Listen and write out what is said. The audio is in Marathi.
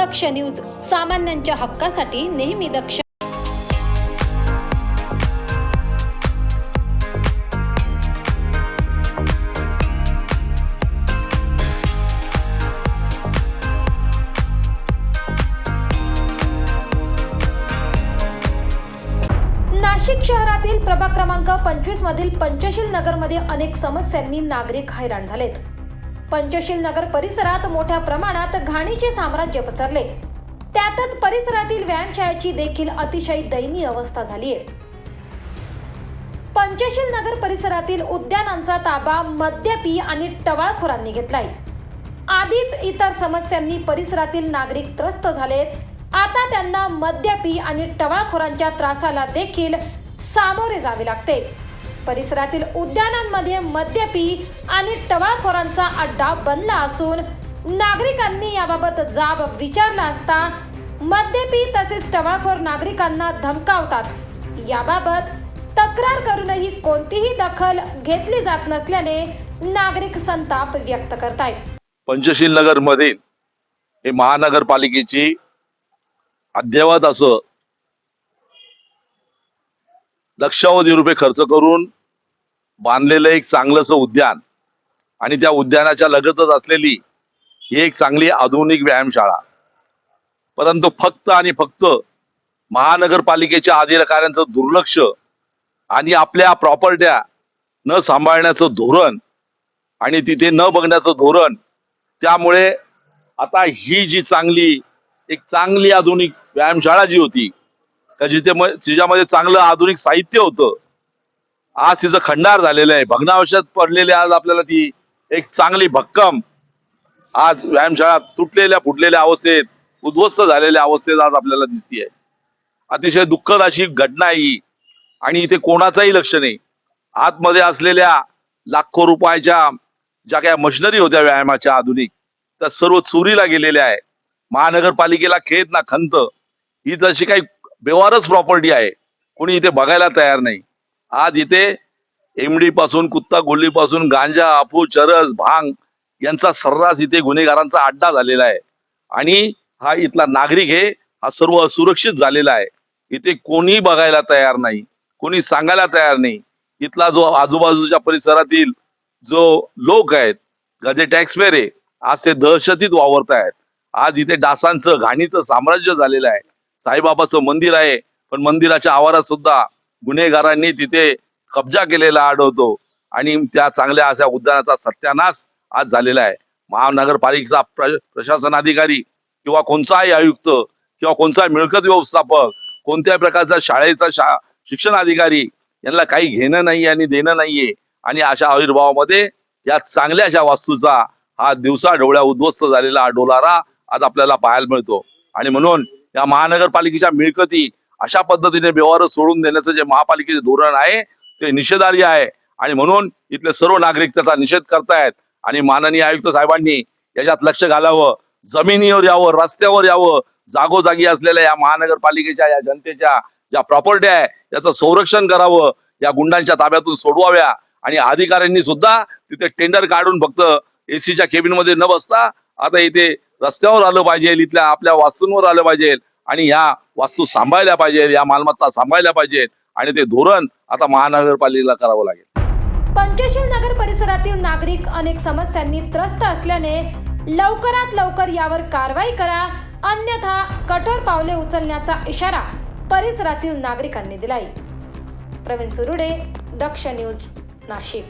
दक्ष न्यूज सामान्यांच्या हक्कासाठी नेहमी दक्ष. नाशिक शहरातील प्रभाग क्रमांक पंचवीस मधील पंचशील नगरमध्ये अनेक समस्यांनी नागरिक हैराण झालेत. पंचशील नगर परिसरात मोठ्या प्रमाणात घाणीचे साम्राज्य पसरले. त्यातच परिसरातील व्यायामशाळेची देखील अतिशय दयनीय अवस्था झालीय पंचशील नगर परिसरातील उद्यानांचा ताबा मद्यपी आणि टवाळखोरांनी घेतलाय. आधीच इतर समस्यांनी परिसरातील नागरिक त्रस्त झालेत. आता त्यांना मद्यपी आणि टवाळखोरांच्या त्रासाला देखील सामोरे जावे लागते. परिसरातील उद्यानांमध्ये मद्यपी आणि टवाळखोरांचा अड्डा बनला असून नागरिकांनी याबाबत जाब विचारला असता मद्यपी तसेच टवाळखोर नागरिकांना धमकावतात. याबाबत तक्रार करूनही कोणतीही दखल घेतली जात नसल्याने नागरिक संताप व्यक्त करतायत. पंचशील नगर मधील हे महानगरपालिकेची अद्ययावत असं लक्षावधी रुपये खर्च करून बांधलेलं एक चांगलंसं उद्यान. आणि त्या उद्यानाच्या लगतच असलेली ही एक चांगली आधुनिक व्यायामशाळा. परंतु फक्त आणि फक्त महानगरपालिकेच्या अधिकाऱ्यांचं दुर्लक्ष आणि आपल्या प्रॉपर्ट्या न सांभाळण्याचं धोरण आणि तिथे न बघण्याचं धोरण त्यामुळे आता ही जी चांगली एक चांगली आधुनिक व्यायामशाळा जी होती का जिथे तिच्यामध्ये चांगलं आधुनिक साहित्य होतं आज तिचं खंडार झालेलं आहे. भग्नावशात पडलेली आज आपल्याला ती एक चांगली भक्कम. आज व्यायामशाळा तुटलेल्या फुटलेल्या अवस्थेत उद्ध्वस्त झालेल्या अवस्थेत आज आपल्याला दिसतीये. अतिशय दुःखद अशी घटना ही. आणि इथे कोणाचाही लक्ष नाही. आतमध्ये असलेल्या लाखो रुपयाच्या ज्या काही मशिनरी होत्या व्यायामाच्या आधुनिक त्या सर्व चोरीला गेलेल्या आहे महानगरपालिकेला खेद ना खंत. ही जशी काही व्यवहारच प्रॉपर्टी आहे. कोणी इथे बघायला तयार नाही. आज इथे एमडी पासून कुत्ता गोल्ली पासून गांजा आपू चरस भांग यांचा सर्रास इथे गुन्हेगारांचा अड्डा झालेला आहे. आणि हा इथला नागरिक हे हा सर्व असुरक्षित झालेला आहे. इथे कोणी बघायला तयार नाही कोणी सांगायला तयार नाही. इथला जो आजूबाजूच्या परिसरातील जो लोक आहेत जे टॅक्सपेअर आहे आज ते दहशतीत वावरत आहेत. आज इथे डासांचं घाणीचं साम्राज्य झालेलं आहे. साईबाबाचं मंदिर आहे पण मंदिराच्या आवारात सुद्धा गुन्हेगारांनी तिथे कब्जा केलेला आढळतो. आणि त्या चांगल्या अशा उद्यानाचा सत्यानाश आज झालेला आहे. महानगरपालिकेचा प्र प्रशासन अधिकारी किंवा कोणताही आयुक्त किंवा कोणता मिळकत व्यवस्थापक कोणत्याही प्रकारचा शाळेचा शा शिक्षण अधिकारी यांना काही घेणं नाही आणि देणं नाहीये. आणि अशा आविर्भावामध्ये या चांगल्या अशा वास्तूचा हा दिवसा डोळ्या उद्ध्वस्त झालेला डोलारा आज आपल्याला पाहायला मिळतो. आणि म्हणून या महानगरपालिकेच्या मिळकती अशा पद्धतीने व्यवहार सोडून देण्याचं जे महापालिकेचे धोरण आहे ते निषेधार्ह आहे. आणि म्हणून इथले सर्व नागरिक त्याचा निषेध करतायत. आणि माननीय आयुक्त साहेबांनी याच्यात लक्ष घालावं. जमिनीवर यावं रस्त्यावर यावं. जागोजागी असलेल्या या महानगरपालिकेच्या या जनतेच्या ज्या प्रॉपर्टी आहे त्याचं संरक्षण करावं. या गुंडांच्या ताब्यातून सोडवाव्या. आणि अधिकाऱ्यांनी सुद्धा तिथे टेंडर काढून फक्त एसीच्या केबिनमध्ये न बसता आता इथे रस्त्यावर आलं पाहिजे इथल्या आपल्या वास्तूंवर आलं पाहिजे. आणि या वास्तू सांभाळल्या पाहिजेत या मालमत्ता सांभाळल्या पाहिजेत आणि ते धोरण आता महानगरपालिकेला करावं लागेल. पंचशील नगर परिसरातील नागरिक अनेक समस्यांनी त्रस्त असल्याने लवकरात लवकर यावर कारवाई करा अन्यथा कठोर पावले उचलण्याचा इशारा परिसरातील नागरिकांनी दिलाय. प्रवीण सुरुडे दक्ष न्यूज नाशिक.